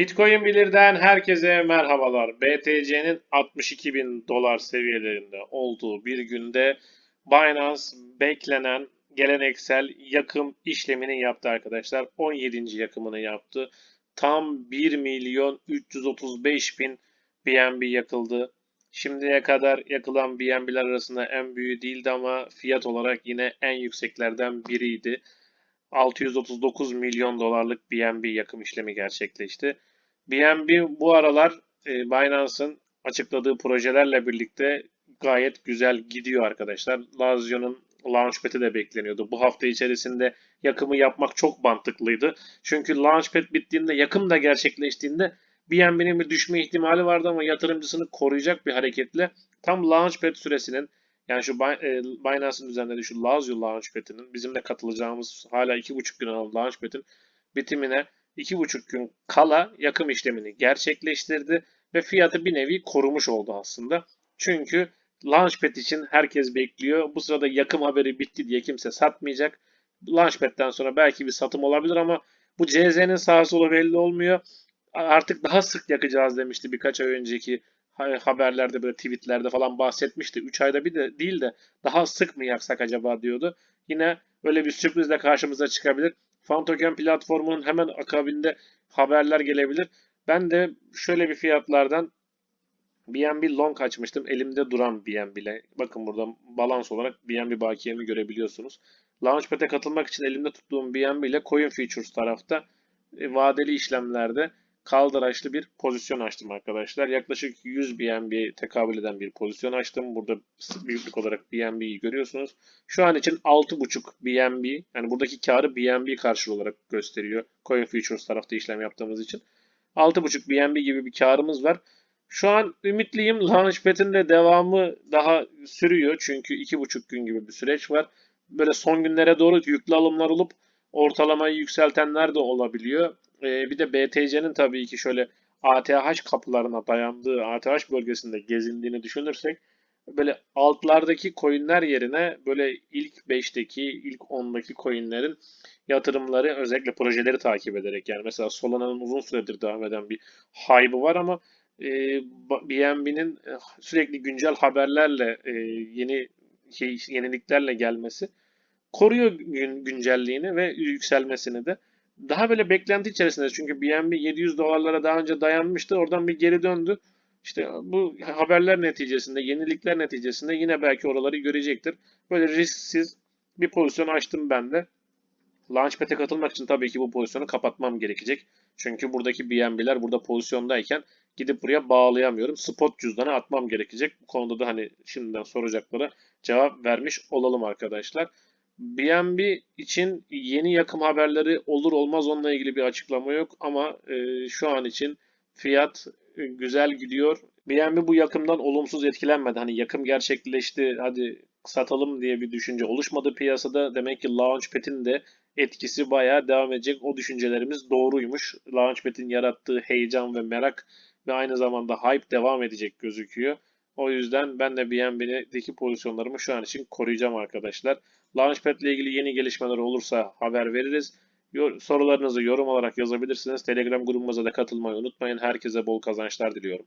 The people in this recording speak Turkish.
Bitcoin Bilir'den herkese merhabalar. BTC'nin 62 bin dolar seviyelerinde olduğu bir günde Binance beklenen geleneksel yakım işlemini yaptı arkadaşlar. 17. yakımını yaptı. Tam 1 milyon 335 bin BNB yakıldı. Şimdiye kadar yakılan BNB'ler arasında en büyüğü değildi ama fiyat olarak yine en yükseklerden biriydi. 639 milyon dolarlık BNB yakım işlemi gerçekleşti. BNB bu aralar e, Binance'ın açıkladığı projelerle birlikte gayet güzel gidiyor arkadaşlar. Lazio'nun Launchpad'i de bekleniyordu. Bu hafta içerisinde yakımı yapmak çok mantıklıydı. Çünkü Launchpad bittiğinde yakım da gerçekleştiğinde BNB'nin bir düşme ihtimali vardı ama yatırımcısını koruyacak bir hareketle tam Launchpad süresinin yani şu e, Binance'ın düzenlediği şu Lazio Launchpad'inin bizim de katılacağımız hala 2,5 gün olan Launchpad'in bitimine 2,5 gün kala yakım işlemini gerçekleştirdi ve fiyatı bir nevi korumuş oldu aslında. Çünkü Launchpad için herkes bekliyor. Bu sırada yakım haberi bitti diye kimse satmayacak. Launchpad'den sonra belki bir satım olabilir ama bu CZ'nin sağa sola belli olmuyor. Artık daha sık yakacağız demişti birkaç ay önceki haberlerde böyle tweetlerde falan bahsetmişti. 3 ayda bir de değil de daha sık mı yaksak acaba diyordu. Yine öyle bir sürprizle karşımıza çıkabilir. Fantoken platformunun hemen akabinde haberler gelebilir. Ben de şöyle bir fiyatlardan BNB long açmıştım. Elimde duran BNB ile. Bakın burada balans olarak BNB bakiyemi görebiliyorsunuz. Launchpad'e katılmak için elimde tuttuğum BNB ile Coin Futures tarafta e, vadeli işlemlerde kaldıraçlı bir pozisyon açtım arkadaşlar. Yaklaşık 100 BNB tekabül eden bir pozisyon açtım. Burada büyüklük olarak BNB'yi görüyorsunuz. Şu an için 6.5 BNB yani buradaki karı BNB karşılığı olarak gösteriyor. Coin Futures tarafta işlem yaptığımız için. 6.5 BNB gibi bir karımız var. Şu an ümitliyim. Launchpad'in de devamı daha sürüyor. Çünkü 2.5 gün gibi bir süreç var. Böyle son günlere doğru yüklü alımlar olup ortalamayı yükseltenler de olabiliyor. Ee, bir de BTC'nin tabii ki şöyle ATH kapılarına dayandığı, ATH bölgesinde gezindiğini düşünürsek böyle altlardaki coinler yerine böyle ilk 5'teki, ilk 10'daki coinlerin yatırımları, özellikle projeleri takip ederek yani mesela Solana'nın uzun süredir devam eden bir hype'ı var ama e, BNB'nin e, sürekli güncel haberlerle e, yeni şey, yeniliklerle gelmesi koruyor gün, güncelliğini ve yükselmesini de. Daha böyle beklenti içerisinde çünkü BNB 700 dolarlara daha önce dayanmıştı. Oradan bir geri döndü. İşte bu haberler neticesinde, yenilikler neticesinde yine belki oraları görecektir. Böyle risksiz bir pozisyon açtım ben de. Launchpad'e katılmak için tabii ki bu pozisyonu kapatmam gerekecek. Çünkü buradaki BNB'ler burada pozisyondayken gidip buraya bağlayamıyorum. Spot cüzdanı atmam gerekecek. Bu konuda da hani şimdiden soracaklara cevap vermiş olalım arkadaşlar. BNB için yeni yakım haberleri olur olmaz onunla ilgili bir açıklama yok ama e, şu an için fiyat e, güzel gidiyor. BNB bu yakımdan olumsuz etkilenmedi. Hani yakım gerçekleşti hadi satalım diye bir düşünce oluşmadı piyasada. Demek ki Launchpad'in de etkisi bayağı devam edecek. O düşüncelerimiz doğruymuş. Launchpad'in yarattığı heyecan ve merak ve aynı zamanda hype devam edecek gözüküyor. O yüzden ben de BNB'deki pozisyonlarımı şu an için koruyacağım arkadaşlar. Launchpad ile ilgili yeni gelişmeler olursa haber veririz. Sorularınızı yorum olarak yazabilirsiniz. Telegram grubumuza da katılmayı unutmayın. Herkese bol kazançlar diliyorum.